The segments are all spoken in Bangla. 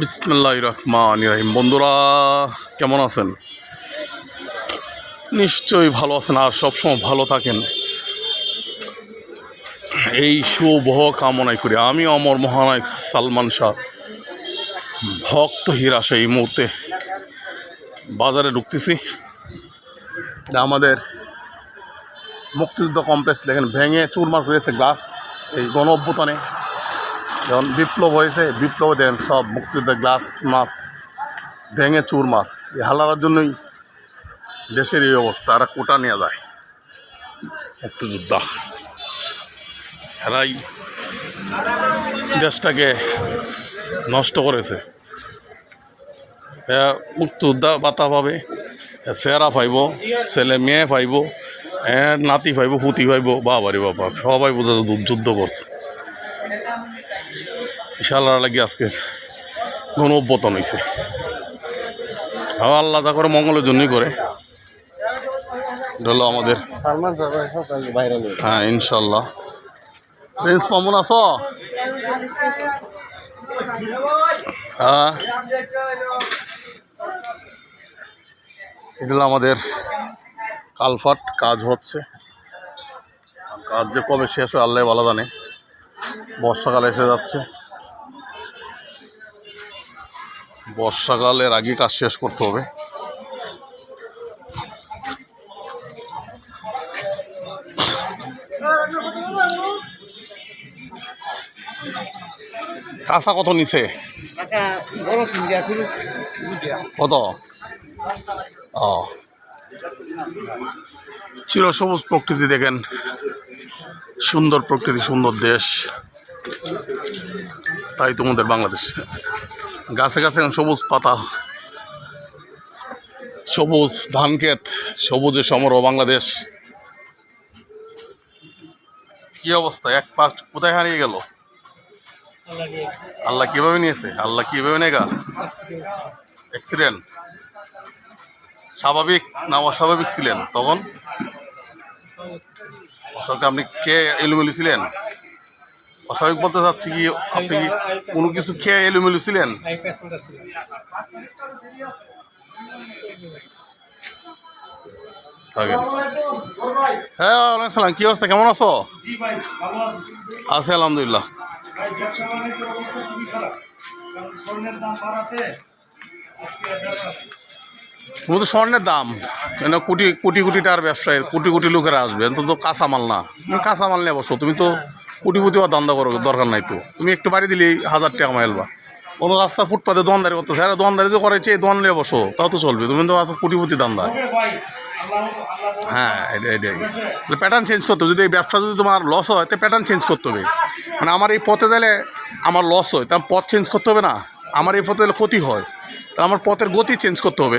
বিসমুল্লাহ রহমান রাহিম বন্ধুরা, কেমন আছেন? নিশ্চয়ই ভালো আছেন আর সবসময় ভালো থাকেন। এই শুভ কামনাই করি। আমি অমর মহানায়ক সালমান শাহ। ভক্ত হিরাশা এই মুহূর্তে বাজারে ঢুকতেছি। আমাদের মুক্তিযুদ্ধ কমপ্লেক্স, দেখেন, ভেঙে চুরমার করেছে গাছ, এই গণ অভ্যুত্থানে যখন বিপ্লব হয়েছে, বিপ্লব দেন সব মুক্তিযুদ্ধের গ্লাস মাছ ভেঙে চুরমার। এই হালার জন্যই দেশের এই অবস্থা, আর কোটা নিয়ে যায়। মুক্তিযোদ্ধা, এরাই দেশটাকে নষ্ট করেছে। মুক্তিযোদ্ধা বাতা পাবে সেরা পাইব, ছেলে মেয়ে পাইব নাতি পাইব, পুতি পাইব বাবারি বাবা সবাই বোঝা যুদ্ধ করছে। বিশাল লাগি আজকে গণ অভ্যতন হয়েছে আল্লাহ তা করে মঙ্গলের জন্যই করে। হলো আমাদের হ্যাঁ ইনশাল্লাহ প্রিন্স মামুন আছো? হ্যাঁ। এটা আমাদের কালফাট কাজ হচ্ছে। কাজ যে কবে শেষ হয় আল্লাহ ভালো জানে। বর্ষাকাল এসে যাচ্ছে। বর্ষাকালের আগে কাজ শেষ করতে হবে। কাঁচা কত নিছে কত? ও। চিরসবুজ প্রকৃতি দেখেন। সুন্দর প্রকৃতি সুন্দর দেশ। তাই তোমাদের বাংলাদেশ। গাছে গাছে সবুজ পাতা, সবুজ ধান ক্ষেত, সবুজে সমর বাংলাদেশ। কি অবস্থা? এক পা কোথায় হারিয়ে গেল? আল্লাহ কীভাবে নিয়েছে? আল্লাহ কীভাবে নেগা? অ্যাক্সিডেন্ট স্বাভাবিক না অস্বাভাবিক ছিলেন তখন? অশোকে, আপনি কে এলুমেলু ছিলেন? অস্বাভাবিক বলতে চাচ্ছি কি, আপনি কি কোনো কিছু খেয়ে এলুমেলু ছিলেন? হ্যাঁ সালাম কি অবস্থা? কেমন আছো? আছি, আলহামদুলিল্লাহ। তো স্বর্ণের দাম। কেন কোটি কোটি কোটি টাকার ব্যবসায়ী, কোটি কোটি লোকেরা আসবে। তো কাঁচামাল না। কাঁচামাল নিয়ে বসো। তুমি তো কোটি কোটি বা দান্দা করো, দরকার নাই তো। তুমি একটু বাড়ি দিলেই হাজার টাকা মাইলবা কোনো রাস্তা ফুটপাতে দোকানদারি করতেছে। হ্যাঁ দোকানদারি তো করেছে এই দোকান নিয়ে বসো, তাও তো চলবে। তুমি তো আছো কোটিপতি দান্দা হ্যাঁ এটা এটাই প্যাটার্ন চেঞ্জ করতে হবে। যদি এই ব্যবসা যদি তোমার লস হয় তো প্যাটার্ন চেঞ্জ করতে হবে। মানে আমার এই পথে গেলে আমার লস হয় তা পথ চেঞ্জ করতে হবে না? আমার এই পথে গেলে ক্ষতি হয় তা আমার পথের গতি চেঞ্জ করতে হবে।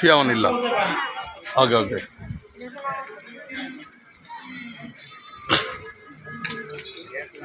পারি ওকে ওকে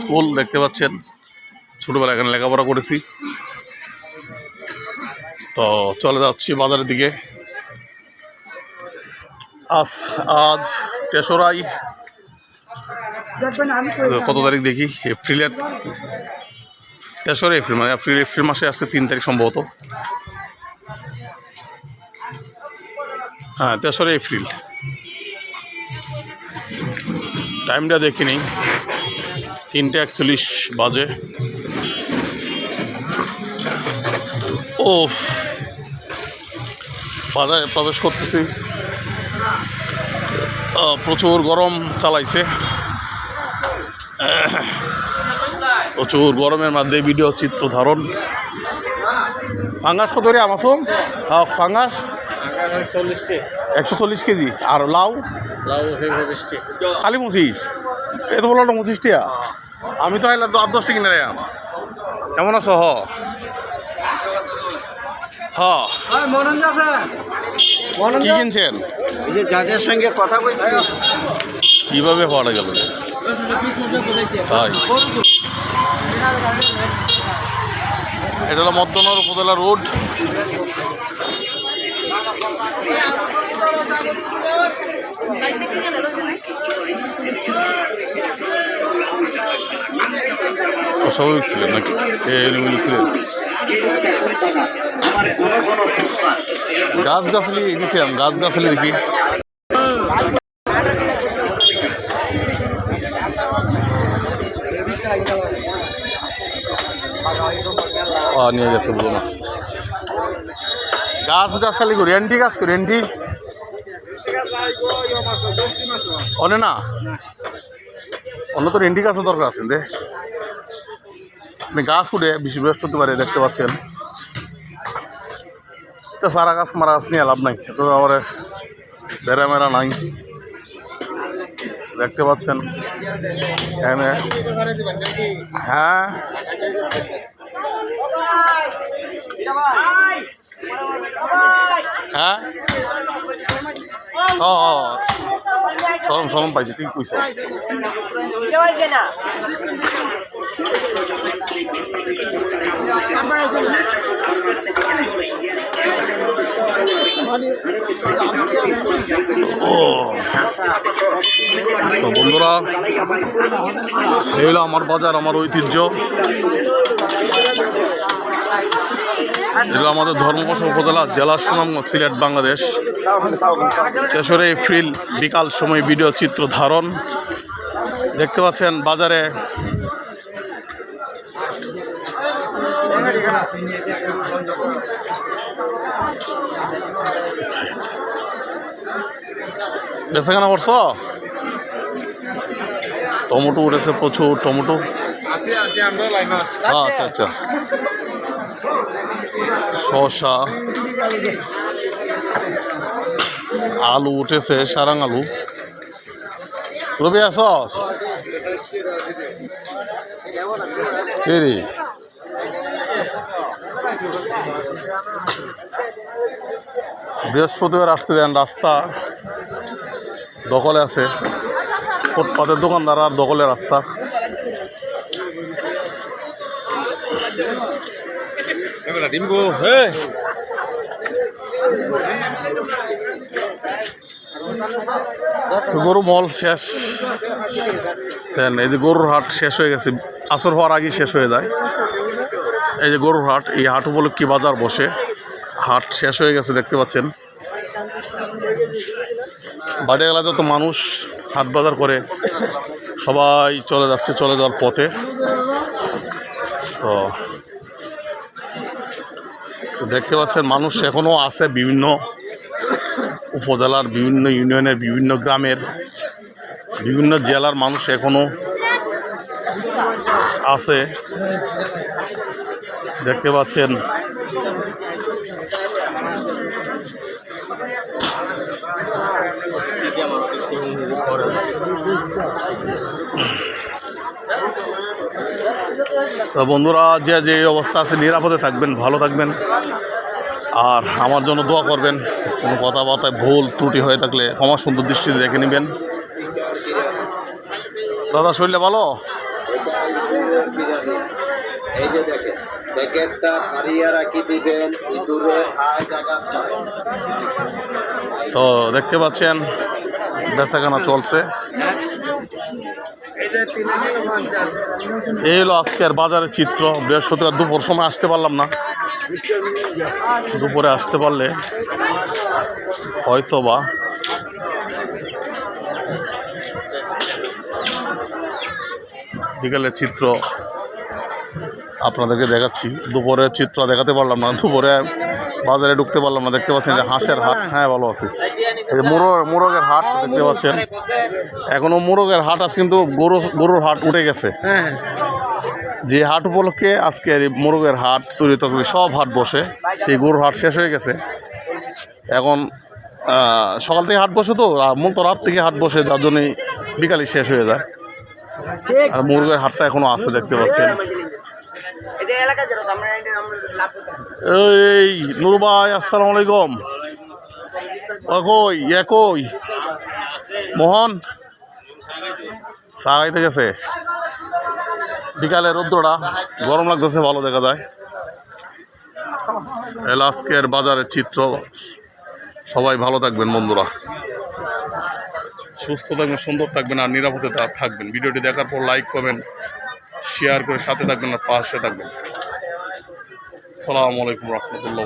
স্কুল দেখতে পাচ্ছেন ছোটোবেলা এখানে লেখাপড়া করেছি। তো চলে যাচ্ছি বাজারের দিকে। আজ আজ তেসরাই। কত তারিখ দেখি? এপ্রিলের তেসরা এপ্রিল মানে এপ্রিল এপ্রিল মাসে আসছে তিন তারিখ সম্ভবত। হ্যাঁ তেসরা এপ্রিল। টাইমটা দেখি নেই। তিনটে একচল্লিশ বাজে। ও বাজারে প্রবেশ করতেছি। প্রচুর গরম চালাইছে। প্রচুর গরমের মধ্যে ভিডিও চিত্র ধারণ। ফাঙ্গাস কত রে আমাসুম? হ্যাঁ ফাঙ্গাস। একশো চল্লিশ কেজি। আর লাউ? লাউ খালি পঁচিশ? এত বলো পঁচিশ টিয়া। আমি তো আইলাম তো আট দশটা কিনে রাখলাম কেমন আছো? হ। কি কিনছেন? যাদের সঙ্গে কথা বলছি। কীভাবে পাওয়া গেল? তাই। এটা হলো মদ্দনগর উপজেলা রোড। অস্বাভাবিক ছিলেন নাকি? এলিমিলি ছিলেন? গাছ গাছালি দেখলাম গাছ গাছালি দেখি। নিয়ে গেছে বলো না গাছ গাছালি করি, এন্টি গাছ করি, এন্টি। অনে না? অন্য তো এন্টি গাছের দরকার আছে দে। আপনি গাছ উঠে বেশি বৃহস্পতিবারে দেখতে পাচ্ছেন। তো সারা গাছ মারা গাছ নিয়ে লাভ নাই। তো আবার বেড়া মেরা নাই। দেখতে পাচ্ছেন। এখানে হ্যাঁ। হ্যাঁ। সরম সরম পাইছি তুই কইছ। তো বন্ধুরা, এই হলো আমার বাজার, আমার ঐতিহ্য। এটা আমাদের ধর্মপাশা উপজেলা, জেলা সুনামগঞ্জ, সিলেট, বাংলাদেশ। তেসরে এপ্রিল, বিকাল সময়, ভিডিও চিত্র ধারণ। দেখতে পাচ্ছেন বাজারে বেচাকেনা করছ? টমেটো উঠেছে প্রচুর টমেটো। আচ্ছা আচ্ছা শসা। আলু উঠেছে সারাং আলু। রবি আসস? বৃহস্পতিবার আসতে দেন রাস্তা দখলে আছে। ফুটপাতের দোকানদার আর দখলে রাস্তা। গরু মল শেষ। দেন এই যে গরুর হাট শেষ হয়ে গেছে। আসর হওয়ার আগে শেষ হয়ে যায়। এই যে গরুর হাট এই হাট উপলক্ষে বাজার বসে। হাট শেষ হয়ে গেছে দেখতে পাচ্ছেন। বাড়ি গেলা যত মানুষ হাট বাজার করে, সবাই চলে যাচ্ছে, চলে যাওয়ার পথে। তো তো দেখতে পাচ্ছেন, মানুষ এখনও আছে বিভিন্ন উপজেলার, বিভিন্ন ইউনিয়নের, বিভিন্ন গ্রামের, বিভিন্ন জেলার মানুষ এখনও আছে। দেখতে পাচ্ছেন তো বন্ধুরা যে যে অবস্থা আছে নিরাপদে থাকবেন ভালো থাকবেন। আর আমার জন্য দোয়া করবেন কোনো কথাবার্তায় ভুল ত্রুটি হয়ে থাকলে ক্ষমা সুন্দর দৃষ্টিতে দেখে নেবেন। দাদা শরীরে ভালো। তো দেখতে পাচ্ছেন বেচাকেনা চলছে। এই হলো আজকের বাজারের চিত্র। বৃহস্পতিবার দুপুর সময় আসতে পারলাম না। দুপুরে আসতে পারলে হয়তো বা বিকেলের চিত্র আপনাদেরকে দেখাচ্ছি। দুপুরের চিত্র দেখাতে পারলাম না। দুপুরে বাজারে ঢুকতে পারলাম না। দেখতে পাচ্ছেন যে হাঁসের হাট। হ্যাঁ ভালো আছে। মোরগ মোরগের হাট দেখতে পাচ্ছেন। এখনও মোরগের হাট আছে কিন্তু গরু গরুর হাট উঠে গেছে। যে হাট উপলক্ষে আজকে মোরগের হাট তৈরি তৈরি সব হাট বসে। সেই গরুর হাট শেষ হয়ে গেছে। এখন সকাল থেকে হাট বসে তো মূলত রাত থেকে হাট বসে যার জন্যই বিকালে শেষ হয়ে যায়। আর মুরগের হাটটা এখনও আছে দেখতে পাচ্ছেন। এই নুর ভাই আসসালামু আলাইকুম। একই একই। মোহন চা গেছে। বিকালে রৌদ্রটা গরম লাগতেছে, ভালো দেখা যায়। এল আজকের বাজারের চিত্র। সবাই ভালো থাকবেন, বন্ধুরা। সুস্থ থাকবেন, সুন্দর থাকবেন, আর নিরাপদে থাকবেন। ভিডিওটি দেখার পর লাইক করবেন শেয়ার করে সাথে থাকবেন আর পাশে থাকবেন। সালামু আলাইকুম রহমতুল্লাহ